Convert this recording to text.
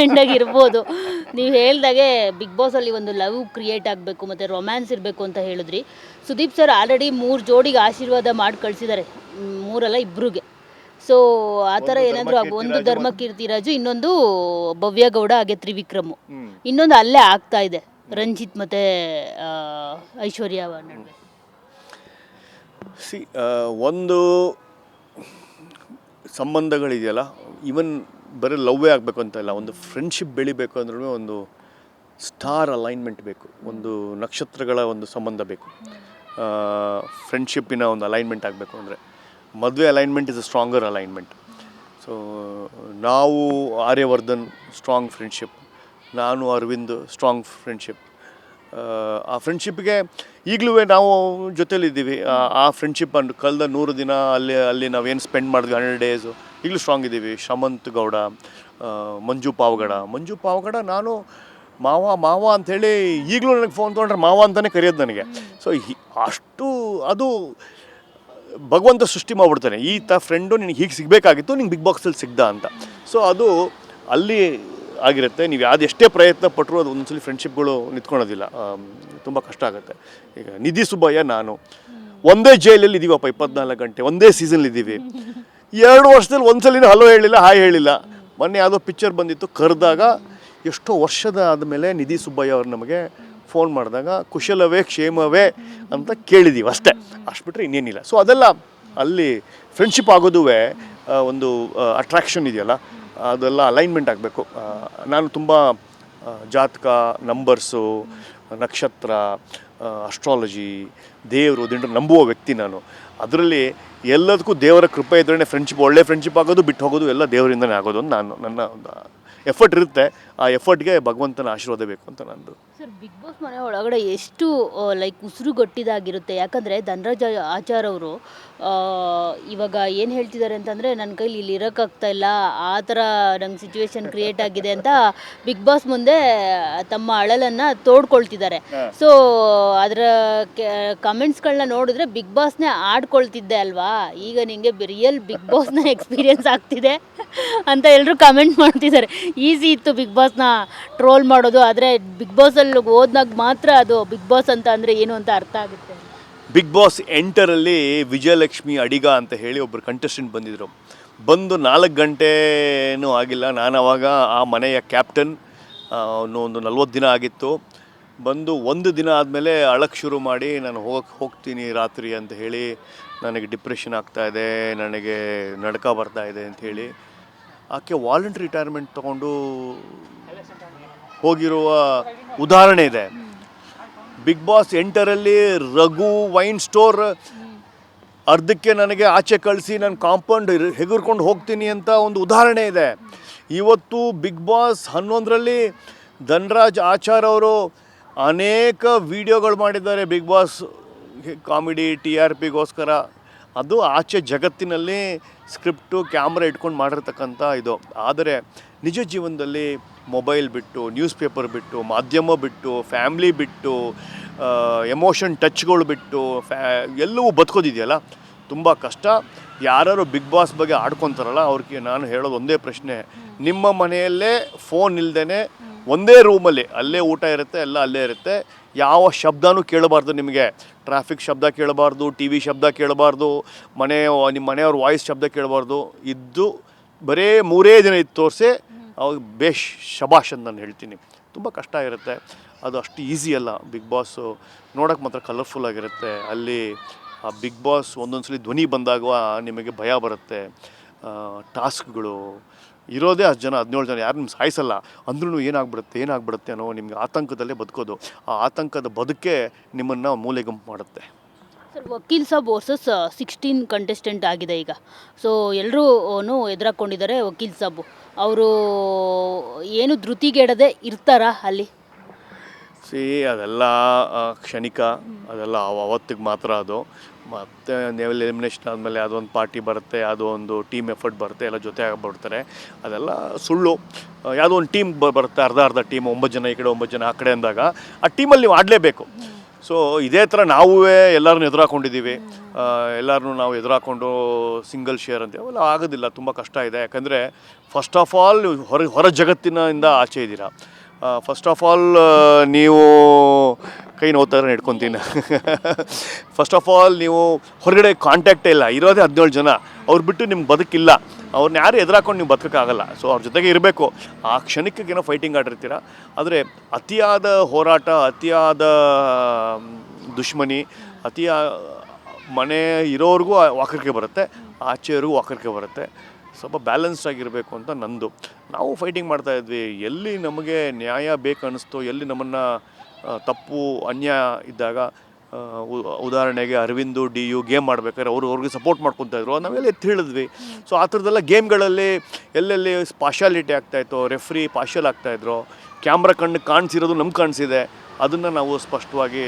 ಎಂಡಾಗಿ ಇರ್ಬೋದು ನೀವು ಹೇಳ್ದಾಗೆ ಬಿಗ್ ಬಾಸಲ್ಲಿ ಒಂದು ಲವ್ ಕ್ರಿಯೇಟ್ ಆಗಬೇಕು ಮತ್ತೆ ರೊಮ್ಯಾನ್ಸ್ ಇರಬೇಕು ಅಂತ ಹೇಳಿದ್ರಿ. ಸುದೀಪ್ ಸರ್ ಆಲ್ರೆಡಿ ಮೂರು ಜೋಡಿಗೆ ಆಶೀರ್ವಾದ ಮಾಡಿ ಕಳಿಸಿದ್ದಾರೆ ಮೂರಲ್ಲ ಇಬ್ಬರಿಗೆ ಸೊ ಆ ಥರ ಏನಾದರೂ ಆಗ ಒಂದು ಧರ್ಮ ಕೀರ್ತಿರಾಜು ಇನ್ನೊಂದು ಭವ್ಯ ಗೌಡ ಹಾಗೆ ತ್ರಿವಿಕ್ರಮು. ಇನ್ನೊಂದು ಅಲ್ಲೇ ಆಗ್ತಾ ಇದೆ. ರಂಜಿತ್ ಮತ್ತು ಐಶ್ವರ್ಯ ನಡುವೆ. ಸಿ ಒಂದು ಸಂಬಂಧಗಳಿದೆಯಲ್ಲ ಈವನ್ ಬರೀ ಲವ್ವೇ ಆಗಬೇಕು ಅಂತ ಇಲ್ಲ, ಒಂದು ಫ್ರೆಂಡ್ಶಿಪ್ ಬೆಳಿಬೇಕು ಅಂದ್ರೂ ಒಂದು ಸ್ಟಾರ್ ಅಲೈನ್ಮೆಂಟ್ ಬೇಕು, ಒಂದು ನಕ್ಷತ್ರಗಳ ಒಂದು ಸಂಬಂಧ ಬೇಕು. ಫ್ರೆಂಡ್ಶಿಪ್ಪಿನ ಒಂದು ಅಲೈನ್ಮೆಂಟ್ ಆಗಬೇಕು ಅಂದರೆ ಮದುವೆ alignment is a stronger alignment so ನಾವು ಆರ್ಯವರ್ಧನ್ ಸ್ಟ್ರಾಂಗ್ ಫ್ರೆಂಡ್ಶಿಪ್ ನಾನು ಅರವಿಂದ್ ಸ್ಟ್ರಾಂಗ್ ಫ್ರೆಂಡ್ಶಿಪ್ ಆ ಫ್ರೆಂಡ್ಶಿಪ್ಗೆ ಈಗಲೂ ನಾವು ಜೊತೆಲಿದ್ದೀವಿ ಆ- ಫ್ರೆಂಡ್ಶಿಪ್ ಅಂಡ್ ಕಳೆದ ನೂರು ದಿನ ಅಲ್ಲಿ ಅಲ್ಲಿ ನಾವೇನು ಸ್ಪೆಂಡ್ ಮಾಡಿದ್ವಿ ಹಂಡ್ರೆಡ್ ಡೇಸು ಈಗಲೂ ಸ್ಟ್ರಾಂಗ್ ಇದ್ದೀವಿ. ಶಮಂತ್ ಗೌಡ ಮಂಜು ಪಾವಗಡ. ಮಂಜು ಪಾವಗಡ ನಾನು ಮಾವ ಮಾವ ಅಂಥೇಳಿ ಈಗಲೂ ನನಗೆ ಫೋನ್ ತೊಗೊಂಡ್ರೆ ಮಾವ ಅಂತಲೇ ಕರೆಯೋದು ನನಗೆ. ಸೊ ಅಷ್ಟು ಅದು ಭಗವಂತ ಸೃಷ್ಟಿ ಮಾಡ್ಬಿಡ್ತಾನೆ. ಈ ತ ಫ್ರೆಂಡು ನಿನಗೆ ಹೀಗೆ ಸಿಗಬೇಕಾಗಿತ್ತು, ನಿಂಗೆ ಬಿಗ್ ಬಾಕ್ಸಲ್ಲಿ ಸಿಗ್ದ ಅಂತ. ಸೊ ಅದು ಅಲ್ಲಿ ಆಗಿರುತ್ತೆ. ನೀವು ಯಾವ್ದು ಎಷ್ಟೇ ಪ್ರಯತ್ನ ಪಟ್ಟರು ಅದು ಒಂದೊಂದ್ಸಲಿ ಫ್ರೆಂಡ್ಶಿಪ್ಗಳು ನಿಂತ್ಕೊಳೋದಿಲ್ಲ ತುಂಬ ಕಷ್ಟ ಆಗುತ್ತೆ. ಈಗ ನಿಧಿ ಸುಬ್ಬಯ್ಯ ನಾನು. ಒಂದೇ ಜೈಲಲ್ಲಿ ಇದ್ದೀವಪ್ಪ ಇಪ್ಪತ್ನಾಲ್ಕು ಗಂಟೆ. ಒಂದೇ ಸೀಸನ್ಲಿ ಇದ್ದೀವಿ ಎರಡು ವರ್ಷದಲ್ಲಿ ಒಂದ್ಸಲಿನೂ ಹಲೋ ಹೇಳಿಲ್ಲ, ಹಾಯ್ ಹೇಳಿಲ್ಲ. ಮೊನ್ನೆ ಯಾವುದೋ ಪಿಕ್ಚರ್ ಬಂದಿತ್ತು, ಕರೆದಾಗ ಎಷ್ಟೋ ವರ್ಷದ ಆದಮೇಲೆ ನಿಧಿ ಸುಬ್ಬಯ್ಯ ಅವ್ರು ನಮಗೆ ಫೋನ್ ಮಾಡಿದಾಗ, ಕುಶಲವೇ, ಕ್ಷೇಮವೇ? ಅಂತ ಕೇಳಿದ್ದೀವಿ ಅಷ್ಟೇ. ಅಷ್ಟು ಬಿಟ್ಟರೆ ಇನ್ನೇನಿಲ್ಲ. ಸೊ ಅದೆಲ್ಲ ಅಲ್ಲಿ ಫ್ರೆಂಡ್ಶಿಪ್ ಆಗೋದುವೇ ಒಂದು ಅಟ್ರಾಕ್ಷನ್ ಇದೆಯಲ್ಲ. ಅದೆಲ್ಲ ಅಲೈನ್ಮೆಂಟ್ ಆಗಬೇಕು. ನಾನು ತುಂಬ ಜಾತಕ ನಂಬರ್ಸು ನಕ್ಷತ್ರ ಅಸ್ಟ್ರಾಲಜಿ ದೇವರು ದಿಂಡ್ರು ನಂಬುವ ವ್ಯಕ್ತಿ ನಾನು. ಅದರಲ್ಲಿ ಎಲ್ಲದಕ್ಕೂ ದೇವರ ಕೃಪೆ ಇದ್ರೇ ಫ್ರೆಂಡ್ಶಿಪ್ ಒಳ್ಳೆ ಫ್ರೆಂಡ್ಶಿಪ್ ಆಗೋದು, ಬಿಟ್ಟು ಹೋಗೋದು ಎಲ್ಲ ದೇವರಿಂದನೇ ಆಗೋದು ಅಂತ ನಾನು, ನನ್ನ ಒಂದು ಎಫರ್ಟ್ ಇರುತ್ತೆ. ಆ ಎಫರ್ಟ್ಗೆ ಭಗವಂತನ ಆಶೀರ್ವಾದ ಬೇಕು ಅಂತ ನಂದು. ಸರ್ ಬಿಗ್ ಬಾಸ್ ಮನೆ ಒಳಗಡೆ ಎಷ್ಟು ಲೈಕ್ ಉಸಿರುಗಟ್ಟಿದಾಗಿರುತ್ತೆ? ಯಾಕಂದರೆ ಧನರಾಜ್ ಆಚಾರ್ ಅವರು ಇವಾಗ ಏನು ಹೇಳ್ತಿದ್ದಾರೆ ಅಂತಂದರೆ ನನ್ನ ಕೈಲಿ ಇಲ್ಲಿ ಇರೋಕ್ಕಾಗ್ತಾ ಇಲ್ಲ ಆ ಥರ ನಂಗೆ ಸಿಚುವೇಶನ್ ಕ್ರಿಯೇಟ್ ಆಗಿದೆ ಅಂತ ಬಿಗ್ ಬಾಸ್ ಮುಂದೆ ತಮ್ಮ ಅಳಲನ್ನು ತೋಡ್ಕೊಳ್ತಿದ್ದಾರೆ. ಸೊ ಅದರ ಕಮೆಂಟ್ಸ್ಗಳನ್ನ ನೋಡಿದ್ರೆ ಬಿಗ್ ಬಾಸ್ನೇ ಆಡ್ಕೊಳ್ತಿದ್ದೆ ಅಲ್ವಾ? ಈಗ ನಿಮಗೆ ರಿಯಲ್ ಬಿಗ್ ಬಾಸ್ನ ಎಕ್ಸ್ಪೀರಿಯನ್ಸ್ ಆಗ್ತಿದೆ ಅಂತ ಎಲ್ಲರೂ ಕಮೆಂಟ್ ಮಾಡ್ತಿದ್ದಾರೆ. ಈಸಿ ಇತ್ತು ಬಿಗ್ ಬಾಸ್ನ ಟ್ರೋಲ್ ಮಾಡೋದು ಆದರೆ ಬಿಗ್ ಬಾಸಲ್ಲಿ ಹೋದ್ನಾಗ ಮಾತ್ರ ಅದು ಬಿಗ್ ಬಾಸ್ ಅಂತ ಅಂದರೆ ಏನು ಅಂತ ಅರ್ಥ ಆಗುತ್ತೆ? ಬಿಗ್ ಬಾಸ್ ಎಂಟರಲ್ಲಿ ವಿಜಯಲಕ್ಷ್ಮಿ ಅಡಿಗ ಅಂತ ಹೇಳಿ ಒಬ್ಬರು ಕಂಟೆಸ್ಟೆಂಟ್ ಬಂದಿದ್ದರು ಬಂದು ನಾಲ್ಕು ಗಂಟೆನೂ ಆಗಿಲ್ಲ. ನಾನು ಅವಾಗ ಆ ಮನೆಯ ಕ್ಯಾಪ್ಟನ್ ಅವನು ಒಂದು ನಲ್ವತ್ತು ದಿನ ಆಗಿತ್ತು. ಬಂದು ಒಂದು ದಿನ ಆದಮೇಲೆ ಅಳಕ್ಕೆ ಶುರು ಮಾಡಿ, ನಾನು ಹೋಗಕ್ಕೆ ಹೋಗ್ತೀನಿ ರಾತ್ರಿ ಅಂತ ಹೇಳಿ, ನನಗೆ ಡಿಪ್ರೆಷನ್ ಆಗ್ತಾ ಇದೆ, ನನಗೆ ನಡ್ಕ ಅಂತ ಹೇಳಿ, ಆಕೆ ವಾಲಂಟ್ರಿ ರಿಟೈರ್ಮೆಂಟ್ ತೊಗೊಂಡು ಹೋಗಿರುವ ಉದಾಹರಣೆ ಇದೆ. ಬಿಗ್ ಬಾಸ್ ಎಂಟರಲ್ಲಿ ರಘು ವೈನ್ ಸ್ಟೋರ್ ಅರ್ಧಕ್ಕೆ ನನಗೆ ಆಚೆ ಕಳಿಸಿ, ನಾನು ಕಾಂಪೌಂಡ್ ಹೆಗರ್ಕೊಂಡು ಹೋಗ್ತೀನಿ ಅಂತ ಒಂದು ಉದಾಹರಣೆ ಇದೆ. ಇವತ್ತು ಬಿಗ್ ಬಾಸ್ ಹನ್ನೊಂದರಲ್ಲಿ ಧನ್ರಾಜ್ ಆಚಾರ್ ಅವರು ಅನೇಕ ವಿಡಿಯೋಗಳು ಮಾಡಿದ್ದಾರೆ. Bigg Boss comedy, T R ಪಿಗೋಸ್ಕರ ಅದು ಆಚೆ ಜಗತ್ತಿನಲ್ಲಿ ಸ್ಕ್ರಿಪ್ಟು, ಕ್ಯಾಮ್ರಾ ಇಟ್ಕೊಂಡು ಮಾಡಿರ್ತಕ್ಕಂಥ ಇದು. ಆದರೆ ನಿಜ ಜೀವನದಲ್ಲಿ ಮೊಬೈಲ್ ಬಿಟ್ಟು ನ್ಯೂಸ್ ಪೇಪರ್ ಬಿಟ್ಟು, ಮಾಧ್ಯಮ ಬಿಟ್ಟು, ಫ್ಯಾಮ್ಲಿ ಬಿಟ್ಟು ಎಮೋಷನ್ ಟಚ್ಗಳು ಬಿಟ್ಟು, ಫ್ಯಾ, ಎಲ್ಲವೂ ಬದುಕೋದಿದೆಯಲ್ಲ? ತುಂಬ ಕಷ್ಟ. ಯಾರು ಬಿಗ್ ಬಾಸ್ ಬಗ್ಗೆ ಆಡ್ಕೊತಾರಲ್ಲ, ಅವ್ರಿಗೆ ನಾನು ಹೇಳೋದು ಒಂದೇ ಪ್ರಶ್ನೆ. ನಿಮ್ಮ ಮನೆಯಲ್ಲೇ ಫೋನ್ ಇಲ್ದೇ ಒಂದೇ ರೂಮಲ್ಲಿ ಅಲ್ಲೇ ಊಟ ಇರುತ್ತೆ, ಎಲ್ಲ ಅಲ್ಲೇ ಇರುತ್ತೆ. ಯಾವ ಶಬ್ದನೂ ಕೇಳಬಾರ್ದು ನಿಮಗೆ. ಟ್ರಾಫಿಕ್ ಶಬ್ದ ಕೇಳಬಾರ್ದು, ಟಿ ವಿ ಶಬ್ದ ಕೇಳಬಾರ್ದು, ಮನೆ, ನಿಮ್ಮ ಮನೆಯವ್ರ ವಾಯ್ಸ್ ಶಬ್ದ ಕೇಳಬಾರ್ದು. ಇದ್ದು ಬರೇ ಮೂರೇ ದಿನ ಇದು ತೋರಿಸಿ ಅವಾಗ ಬೇಷ್ ಶಬಾಷ್ ಅಂತ ನಾನು ಹೇಳ್ತೀನಿ. ತುಂಬ ಕಷ್ಟ ಇರುತ್ತೆ. ಅದು ಅಷ್ಟು ಈಸಿ ಅಲ್ಲ. ಬಿಗ್ ಬಾಸು ನೋಡೋಕ್ಕೆ ಮಾತ್ರ ಕಲರ್ಫುಲ್ ಆಗಿರುತ್ತೆ. ಅಲ್ಲಿ ಆ ಬಿಗ್ ಬಾಸ್ ಒಂದೊಂದು ಸಲ ಧ್ವನಿ ಬಂದಾಗ ನಿಮಗೆ ಭಯ ಬರುತ್ತೆ. ಟಾಸ್ಕ್ಗಳು ಇರೋದೇ ಹತ್ತು ಜನ, ಹದಿನೇಳು ಜನ, ಯಾರು ನಿಮ್ಗೆ ಸಾಯಿಸಲ್ಲ. ಅಂದ್ರೂ ಏನಾಗ್ಬಿಡುತ್ತೆ ಏನಾಗ್ಬಿಡುತ್ತೆ ಅನ್ನೋ ನಿಮ್ಗೆ ಆತಂಕದಲ್ಲೇ ಬದುಕೋದು. ಆ ಆತಂಕದ ಬದುಕೆ ನಿಮ್ಮನ್ನು ಮೂಲೆಗುಂಪು ಮಾಡುತ್ತೆ. Sir, Vakeel Saab versus sixteen contestant ಆಗಿದೆ ಈಗ. ಸೊ ಎಲ್ಲರೂ ಎದುರಾಕೊಂಡಿದ್ದಾರೆ ವಕೀಲ್ ಸಾಬು. ಅವರು ಏನು ಧೃತಿಗೆಡದೆ ಇರ್ತಾರಾ ಅಲ್ಲಿ? ಸಿ, ಅದೆಲ್ಲ ಕ್ಷಣಿಕ, ಅದೆಲ್ಲ ಅವ, ಅವತ್ತಿಗೆ ಮಾತ್ರ ಅದು. ಮತ್ತು ನೇವಲ್ ಎಲಿಮಿನೇಷನ್ ಆದಮೇಲೆ ಅದೊಂದು ಪಾರ್ಟಿ ಬರುತ್ತೆ, ಅದು ಒಂದು ಟೀಮ್ ಎಫರ್ಟ್ ಬರುತ್ತೆ, ಎಲ್ಲ ಜೊತೆ ಆಗಿಬಿಡ್ತಾರೆ. ಅದೆಲ್ಲ ಸುಳ್ಳು. ಯಾವುದೋ ಒಂದು ಟೀಮ್ ಬರುತ್ತೆ, ಅರ್ಧ ಅರ್ಧ ಟೀಮ್ ಒಂಬತ್ತು ಜನ ಈ ಕಡೆ ಒಂಬತ್ತು ಜನ ಆ ಕಡೆ ಅಂದಾಗ, ಆ ಟೀಮಲ್ಲಿ ನೀವು ಆಡಲೇಬೇಕು. ಸೊ ಇದೇ ಥರ ನಾವೂ ಎಲ್ಲರನ್ನೂ ಎದುರಾಕೊಂಡಿದ್ದೀವಿ ಎಲ್ಲರನ್ನೂ ನಾವು ಎದುರಾಕೊಂಡು ಸಿಂಗಲ್ ಶೇರ್ ಅಂತ ಅವೆಲ್ಲ ಆಗೋದಿಲ್ಲ, ತುಂಬ ಕಷ್ಟ ಇದೆ. ಯಾಕಂದರೆ ಫಸ್ಟ್ ಆಫ್ ಆಲ್ ಹೊರ ಹೊರ ಜಗತ್ತಿನಿಂದ ಆಚೆ ಇದ್ದೀರಾ. ಫಸ್ಟ್ ಆಫ್ ಆಲ್ ನೀವು ಕೈ ನೋಡ್ತಾರೆ ಹಿಡ್ಕೊತೀನಿ. ಫಸ್ಟ್ ಆಫ್ ಆಲ್ ನೀವು ಹೊರಗಡೆ ಕಾಂಟ್ಯಾಕ್ಟೇ ಇಲ್ಲ. ಇರೋದೇ ಹದಿನೇಳು ಜನ. ಅವ್ರು ಬಿಟ್ಟು ನಿಮ್ಗೆ ಬದುಕಿಲ್ಲ. ಅವ್ರನ್ನ ಯಾರು ಎದುರಾಕೊಂಡು ನೀವು ಬದುಕೋಕ್ಕಾಗಲ್ಲ. ಸೊ ಅವ್ರ ಜೊತೆಗೆ ಇರಬೇಕು. ಆ ಕ್ಷಣಕ್ಕೆ ಏನೋ ಫೈಟಿಂಗ್ ಆಡಿರ್ತೀರ ಆದರೆ ಅತಿಯಾದ ಹೋರಾಟ, ಅತಿಯಾದ ದುಶ್ಮನಿ, ಅತಿಯ ಮನೆ ಇರೋರಿಗೂ ವಾಕರಿಕೆ ಬರುತ್ತೆ. ಆಚೆಯವ್ರಿಗೂ ವಾಕರಿಕೆ ಬರುತ್ತೆ. ಸ್ವಲ್ಪ ಬ್ಯಾಲೆನ್ಸ್ ಆಗಿರಬೇಕು ಅಂತ ನಂದು. ನಾವು ಫೈಟಿಂಗ್ ಮಾಡ್ತಾ ಇದ್ವಿ. ಎಲ್ಲಿ ನಮಗೆ ನ್ಯಾಯ ಬೇಕು ಅನ್ನಿಸ್ತೋ ಎಲ್ಲಿ ನಮ್ಮನ್ನು ತಪ್ಪು, ಅನ್ಯಾಯ ಇದ್ದಾಗ ಉದಾಹರಣೆಗೆ ಅರವಿಂದು, ಡಿ ಯು ಗೇಮ್ ಮಾಡ್ಬೇಕಾದ್ರೆ ಅವರು ಅವ್ರಿಗೆ ಸಪೋರ್ಟ್ ಮಾಡ್ಕೊತಾ ಇದ್ರು. ನಾವೆಲ್ಲ ಎತ್ತಿ ಹೇಳಿದ್ವಿ ಸೊ ಆ ಥರದ್ದೆಲ್ಲ ಗೇಮ್ಗಳಲ್ಲಿ ಎಲ್ಲೆಲ್ಲಿ ಪಾರ್ಶಾಲಿಟಿ ಆಗ್ತಾಯಿತ್ತು ರೆಫ್ರಿ ಆಗ್ತಾ ಆಗ್ತಾಯಿದ್ರು ಕ್ಯಾಮ್ರಾ ಕಣ್ಣು ಕಾಣಿಸಿರೋದು ನಮ್ಗೆ ಕಾಣಿಸಿದೆ. ಅದನ್ನು ನಾವು ಸ್ಪಷ್ಟವಾಗಿ